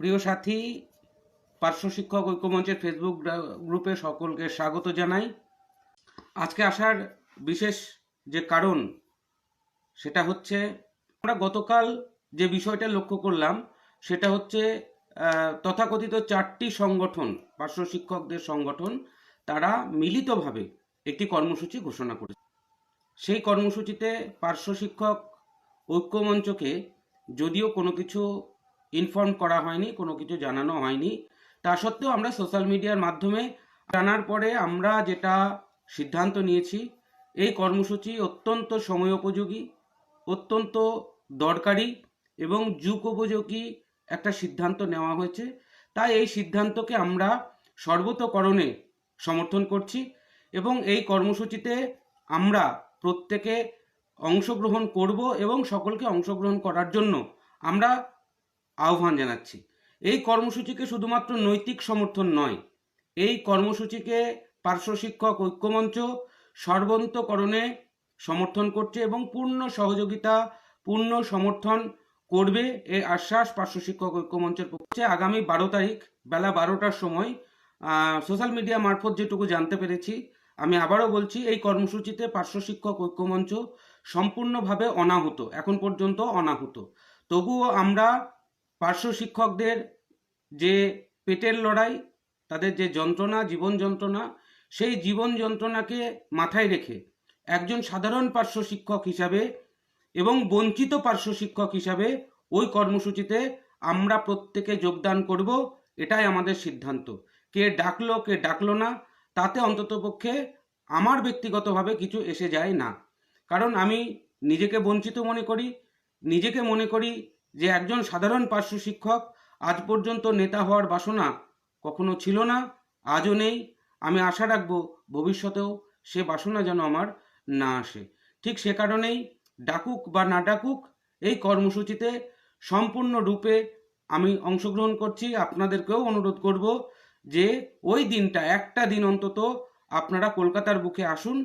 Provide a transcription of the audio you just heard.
প্রিয় সাথী, পার্শ্ব শিক্ষক ঐক্যমঞ্চের ফেসবুক গ্রুপে সকলকে স্বাগত জানাই। আজকে আসার বিশেষ যে কারণ, সেটা হচ্ছে আমরা গতকাল যে বিষয়টা লক্ষ্য করলাম, সেটা হচ্ছে তথাকথিত চারটি সংগঠন, পার্শ্ব শিক্ষকদের সংগঠন, তারা মিলিতভাবে একটি কর্মসূচি ঘোষণা করেছে। সেই কর্মসূচিতে পার্শ্ব শিক্ষক ঐক্যমঞ্চকে যদিও কোনো কিছু ইনফর্ম করা হয়নি, কোনো কিছু জানানো হয়নি। তা সত্ত্বেও আমরা সোশ্যাল মিডিয়ার মাধ্যমে জানার পরে আমরা যেটা সিদ্ধান্ত নিয়েছি, এই কর্মসূচি অত্যন্ত সময়োপযোগী, অত্যন্ত দরকারি এবং যুগ উপযোগী একটা সিদ্ধান্ত নেওয়া হয়েছে। তাই এই সিদ্ধান্তকে আমরা সর্বতোকরণে সমর্থন করছি এবং এই কর্মসূচিতে আমরা প্রত্যেকে অংশগ্রহণ করব এবং সকলকে অংশগ্রহণ করার জন্য আমরা আহ্বান জানাচ্ছি। এই কর্মসূচিকে শুধুমাত্র নৈতিক সমর্থন নয়, এই কর্মসূচিকে পার্শ্ব শিক্ষক ঐক্যমঞ্চ সর্বন্তকরণে সমর্থন করছে এবং পূর্ণ সহযোগিতা, পূর্ণ সমর্থন করবে এই আশ্বাস পার্শ্ব শিক্ষক ঐক্যমঞ্চের পক্ষে। আগামী বারো তারিখ বেলা বারোটার সময় সোশ্যাল মিডিয়া মারফত যেটুকু জানতে পেরেছি, আমি আবারও বলছি, এই কর্মসূচিতে পার্শ্ব শিক্ষক ঐক্যমঞ্চ সম্পূর্ণভাবে অনাহত, এখন পর্যন্ত অনাহুত। তবুও আমরা পার্শ্ব শিক্ষকদের যে পেটের লড়াই, তাদের যে যন্ত্রণা, জীবন যন্ত্রণা, সেই জীবন যন্ত্রণাকে মাথায় রেখে একজন সাধারণ পার্শ্ব শিক্ষক হিসাবে এবং বঞ্চিত পার্শ্ব শিক্ষক হিসাবে ওই কর্মসূচিতে আমরা প্রত্যেকে যোগদান করব, এটাই আমাদের সিদ্ধান্ত। কে ডাকলো কে ডাকলো না, তাতে অন্ততপক্ষে আমার ব্যক্তিগতভাবে কিছু এসে যায় না। কারণ আমি নিজেকে বঞ্চিত মনে করি, নিজেকে মনে করি যে একজন সাধারণ পার্শ্ব শিক্ষক আজ পর্যন্ত নেতা হওয়ার বাসনা কখনো ছিল না, আজও নেই। আমি আশা রাখব ভবিষ্যতেও সে বাসনা যেন আমার না আসে। ঠিক সে কারণেই ডাকুক বা না ডাকুক, এই কর্মসূচিতে সম্পূর্ণ রূপে আমি অংশগ্রহণ করছি। আপনাদেরকেও অনুরোধ করব যে ওই দিনটা, একটা দিন অন্তত আপনারা কলকাতার বুকে আসুন